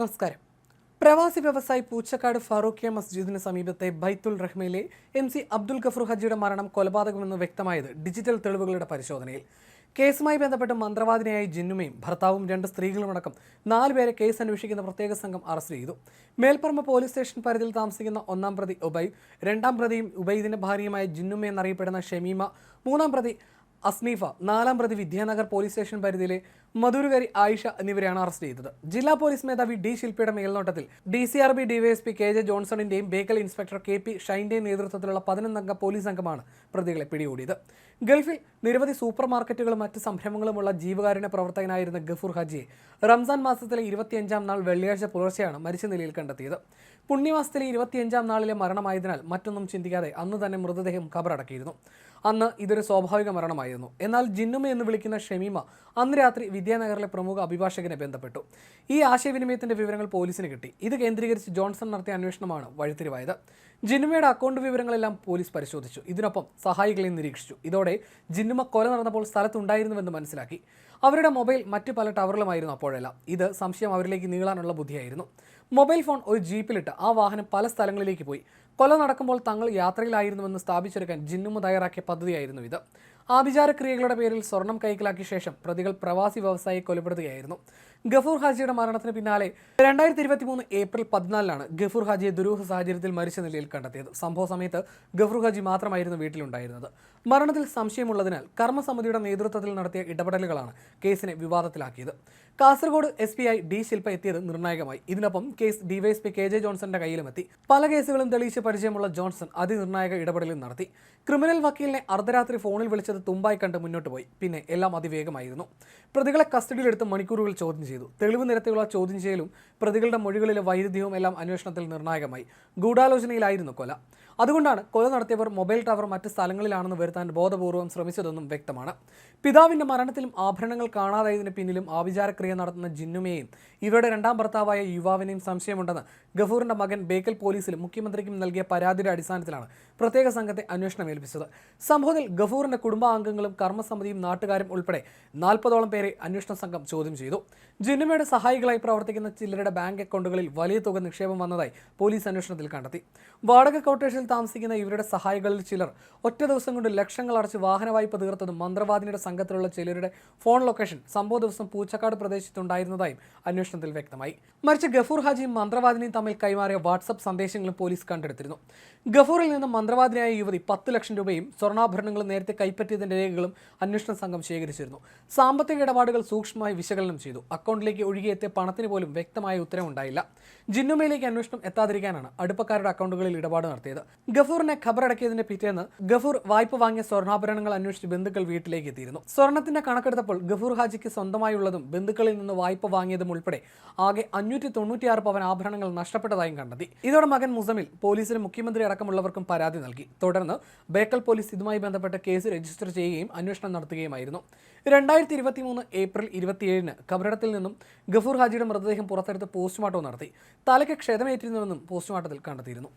നമസ്കാരം. പ്രവാസി വ്യവസായി പൂച്ചക്കാട് ഫാറൂഖിയ മസ്ജിദിന് സമീപത്തെ ബൈത്തുൽ റഹ്മയിലെ എം സി അബ്ദുൽ ഗഫൂർ ഹജിയുടെ മരണം കൊലപാതകമെന്ന് വ്യക്തമായത് ഡിജിറ്റൽ തെളിവുകളുടെ പരിശോധനയിൽ. കേസുമായി ബന്ധപ്പെട്ട് മന്ത്രവാദിനിയായ ജിന്നുമയും ഭർത്താവും രണ്ട് സ്ത്രീകളുമടക്കം നാലുപേരെ കേസ് അന്വേഷിക്കുന്ന പ്രത്യേക സംഘം അറസ്റ്റ് ചെയ്തു. മേൽപ്പറമ്പ് പോലീസ് സ്റ്റേഷൻ പരിധിയിൽ താമസിക്കുന്ന ഒന്നാം പ്രതി ഉബൈ രണ്ടാം പ്രതിയും ഉബൈദിന്റെ ഭാര്യയുമായ ജിന്നുമ എന്നറിയപ്പെടുന്ന ഷമീമ മൂന്നാം പ്രതി അസ്നീഫ നാലാം പ്രതി വിദ്യാനഗർ പോലീസ് സ്റ്റേഷൻ പരിധിയിലെ മധുരകരി ആയിഷ എന്നിവരെയാണ് അറസ്റ്റ് ചെയ്തത്. ജില്ലാ പോലീസ് മേധാവി ഡി ശില്പിയുടെ മേൽനോട്ടത്തിൽ D C R B DYSP K J ജോൺസണിന്റെയും Bekal inspector K P ഷൈന്റെയും നേതൃത്വത്തിലുള്ള പതിനൊന്നംഗ പോലീസ് സംഘമാണ് പ്രതികളെ പിടികൂടിയത്. ഗൾഫിൽ നിരവധി സൂപ്പർ മാർക്കറ്റുകളും മറ്റ് സംരംഭങ്ങളുമുള്ള ജീവകാരുണ്യ പ്രവർത്തകനായിരുന്ന ഗഫൂർ ഹജിയെ റംസാൻ മാസത്തിലെ ഇരുപത്തിയഞ്ചാം നാൾ വെള്ളിയാഴ്ച പുലർച്ചെയാണ് മരിച്ച നിലയിൽ കണ്ടെത്തിയത്. പുണ്യമാസത്തിലെ ഇരുപത്തിയഞ്ചാം നാളിലെ മരണമായതിനാൽ മറ്റൊന്നും ചിന്തിക്കാതെ അന്ന് തന്നെ മൃതദേഹം കബറടക്കിയിരുന്നു. അന്ന് ഇതൊരു സ്വാഭാവിക മരണമായിരുന്നു. എന്നാൽ ജിന്നുമ എന്ന് വിളിക്കുന്ന ഷമീമ അന്ന് രാത്രി വിദ്യാനഗറിലെ പ്രമുഖ അഭിഭാഷകനെ ബന്ധപ്പെട്ടു. ഈ ആശയവിനിമയത്തിന്റെ വിവരങ്ങൾ പോലീസിന് കിട്ടി. ഇത് കേന്ദ്രീകരിച്ച് ജോൺസൺ നടത്തിയ അന്വേഷണമാണ് വഴിത്തിരിവായത്. ജിന്നുമയുടെ അക്കൗണ്ട് വിവരങ്ങളെല്ലാം പോലീസ് പരിശോധിച്ചു. ഇതിനൊപ്പം സഹായികളെയും നിരീക്ഷിച്ചു. ഇതോടെ ജിന്നുമ കൊല നടന്നപ്പോൾ സ്ഥലത്തുണ്ടായിരുന്നുവെന്ന് മനസ്സിലാക്കി. അവരുടെ മൊബൈൽ മറ്റു പല ടവറിലുമായിരുന്നു അപ്പോഴെല്ലാം. ഇത് സംശയം അവരിലേക്ക് നീളാനുള്ള ബുദ്ധിയായിരുന്നു. മൊബൈൽ ഫോൺ ഒരു ജീപ്പിലിട്ട് ആ വാഹനം പല സ്ഥലങ്ങളിലേക്ക് പോയി. കൊല നടക്കുമ്പോൾ തങ്ങൾ യാത്രയിലായിരുന്നുവെന്ന് സ്ഥാപിച്ചെടുക്കാൻ ജിന്നുമ തയ്യാറാക്കിയ പദ്ധതിയായിരുന്നു ഇത്. ആഭിചാരക്രിയകളുടെ പേരിൽ സ്വർണം കൈക്കലാക്കിയ ശേഷം പ്രതികൾ പ്രവാസി വ്യവസായിയെ കൊലപ്പെടുത്തുകയായിരുന്നു. ഗഫൂർ ഹാജിയുടെ മരണത്തിന് പിന്നാലെ രണ്ടായിരത്തി ഇരുപത്തി മൂന്ന് ഏപ്രിൽ പതിനാലിനാണ് ഗഫൂർ ഹാജിയെ ദുരൂഹ സാഹചര്യത്തിൽ മരിച്ച നിലയിൽ കണ്ടെത്തിയത്. സംഭവ സമയത്ത് ഗഫൂർ ഹാജി മാത്രമായിരുന്നു വീട്ടിലുണ്ടായിരുന്നത്. മരണത്തിൽ സംശയമുള്ളതിനാൽ കർമ്മസമിതിയുടെ നേതൃത്വത്തിൽ നടത്തിയ ഇടപെടലുകളാണ് കേസിനെ വിവാദത്തിലാക്കിയത്. Kasaragod S P I D Shilpa എത്തിയത് നിർണായകമായി. ഇതിനൊപ്പം കേസ് ഡിവൈഎസ്പി കെ ജെ ജോൺസന്റെ കയ്യിലുമെത്തി. പല കേസുകളും തെളിയിച്ച് പരിചയമുള്ള ജോൺസൺ അതിനിർണായക ഇടപെടലും നടത്തി. ക്രിമിനൽ വക്കീലിനെ അർദ്ധരാത്രി ഫോണിൽ വിളിച്ചത് തുമ്പായി കണ്ട് മുന്നോട്ട് പോയി. പിന്നെ എല്ലാം അതിവേഗമായിരുന്നു. പ്രതികളെ കസ്റ്റഡിയിലെടുത്ത് മണിക്കൂറുകൾ ചോദ്യം ചെയ്തു. തെളിവ് നിരത്തിയുള്ള ചോദ്യം ചെയ്യലും പ്രതികളുടെ മൊഴികളിലെ വൈരുദ്ധ്യവും എല്ലാം അന്വേഷണത്തിൽ നിർണായകമായി. ഗൂഢാലോചനയിലായിരുന്നു കൊല. അതുകൊണ്ടാണ് കൊല നടത്തിയവർ മൊബൈൽ ടവർ മറ്റ് സ്ഥലങ്ങളിലാണെന്ന് വരുത്താൻ ബോധപൂർവം ശ്രമിച്ചതെന്നും വ്യക്തമാണ്. പിതാവിന്റെ മരണത്തിലും ആഭരണങ്ങൾ കാണാതായതിന് പിന്നിലും ആഭിചാരക്രിയ നടത്തുന്ന ജിന്നുമയെയും ഇവരുടെ രണ്ടാം ഭർത്താവായ യുവാവിനെയും സംശയമുണ്ടെന്ന് ഗഫൂറിന്റെ മകൻ ബേക്കൽ പോലീസിലും മുഖ്യമന്ത്രിക്കും നൽകിയ പരാതിയുടെ അടിസ്ഥാനത്തിലാണ് പ്രത്യേക സംഘത്തെ അന്വേഷണം ഏൽപ്പിച്ചത്. സംഭവത്തിൽ ഗഫൂറിന്റെ കുടുംബാംഗങ്ങളും കർമ്മസമിതിയും നാട്ടുകാരും ഉൾപ്പെടെ നാൽപ്പതോളം പേരെ അന്വേഷണ സംഘം ചോദ്യം ചെയ്തു. ജിന്നുമയുടെ സഹായികളായി പ്രവർത്തിക്കുന്ന ചിലരുടെ ബാങ്ക് അക്കൗണ്ടുകളിൽ വലിയ തുക നിക്ഷേപം വന്നതായി പോലീസ് അന്വേഷണത്തിൽ കണ്ടെത്തി. വാടക കോട്ടേഷനിൽ താമസിക്കുന്ന ഇവരുടെ സഹായികളിൽ ചിലർ ഒറ്റ ദിവസം കൊണ്ട് ലക്ഷങ്ങൾ അടച്ച് വാഹന വായ്പ തീർത്തതും മന്ത്രവാദിനിയുടെ സംഘത്തിലുള്ള ചിലരുടെ ഫോൺ ലൊക്കേഷൻ സംഭവ ദിവസം പൂച്ചക്കാട് പ്രദേശത്തുണ്ടായിരുന്നതായും അന്വേഷണത്തിൽ വ്യക്തമായി. മറിച്ച് ഗഫൂർ ഹാജിയും മന്ത്രവാദിനിയും തമ്മിൽ കൈമാറിയ വാട്സപ്പ് സന്ദേശങ്ങളും പോലീസ് കണ്ടെടുത്തിരുന്നു. ഗഫൂറിൽ നിന്ന് മന്ത്രവാദിനിയായ യുവതി പത്ത് ലക്ഷം രൂപയും സ്വർണാഭരണങ്ങളും നേരത്തെ കൈപ്പറ്റിയതിന്റെ രേഖകളും അന്വേഷണ സംഘം ശേഖരിച്ചിരുന്നു. സാമ്പത്തിക ഇടപാടുകൾ സൂക്ഷ്മമായി വിശകലനം ചെയ്തു. അക്കൗണ്ടിലേക്ക് ഒഴുകിയെത്തിയ പണത്തിന് പോലും വ്യക്തമായ ഉത്തരവുണ്ടായില്ല. ജിന്നുമയിലേക്ക് അന്വേഷണം എത്താതിരിക്കാനാണ് അടുപ്പക്കാരുടെ അക്കൗണ്ടുകളിൽ ഇടപാട് നടത്തിയത്. ഗഫൂറിനെ ഖബറടക്കിയതിന്റെ പിറ്റേന്ന് ഗഫൂർ വായ്പ വാങ്ങിയ സ്വർണാഭരണങ്ങൾ അന്വേഷിച്ച് ബന്ധുക്കൾ വീട്ടിലേക്ക് എത്തിയിരുന്നു. സ്വർണത്തിന്റെ കണക്കെടുത്തപ്പോൾ ഗഫൂർ ഹാജിക്ക് സ്വന്തമായുള്ളതും ബന്ധുക്കളിൽ നിന്ന് വായ്പ വാങ്ങിയതും ഉൾപ്പെടെ ആകെ അഞ്ഞൂറ്റി തൊണ്ണൂറ്റിയാറ് പവൻ ആഭരണങ്ങൾ നഷ്ടപ്പെട്ടതായും കണ്ടെത്തി. ഇതോടെ മകൻ മുസമിൽ പോലീസിന് മുഖ്യമന്ത്രി അടക്കമുള്ളവർക്കും പരാതി നൽകി. തുടർന്ന് ബേക്കൽ പോലീസ് ഇതുമായി ബന്ധപ്പെട്ട കേസ് രജിസ്റ്റർ ചെയ്യുകയും അന്വേഷണം നടത്തുകയുമായിരുന്നു. രണ്ടായിരത്തി ഇരുപത്തി മൂന്ന് ഏപ്രിൽ ഇരുപത്തിയേഴിന് കബറിടത്തിൽ നിന്നും ഗഫൂർ ഹാജിയുടെ മൃതദേഹം പുറത്തെടുത്ത് പോസ്റ്റ്മോർട്ടം നടത്തി. തലയ്ക്ക് ക്ഷതമേറ്റിരുന്നുവെന്നും പോസ്റ്റ്മോർട്ടത്തിൽ കണ്ടെത്തിയിരുന്നു.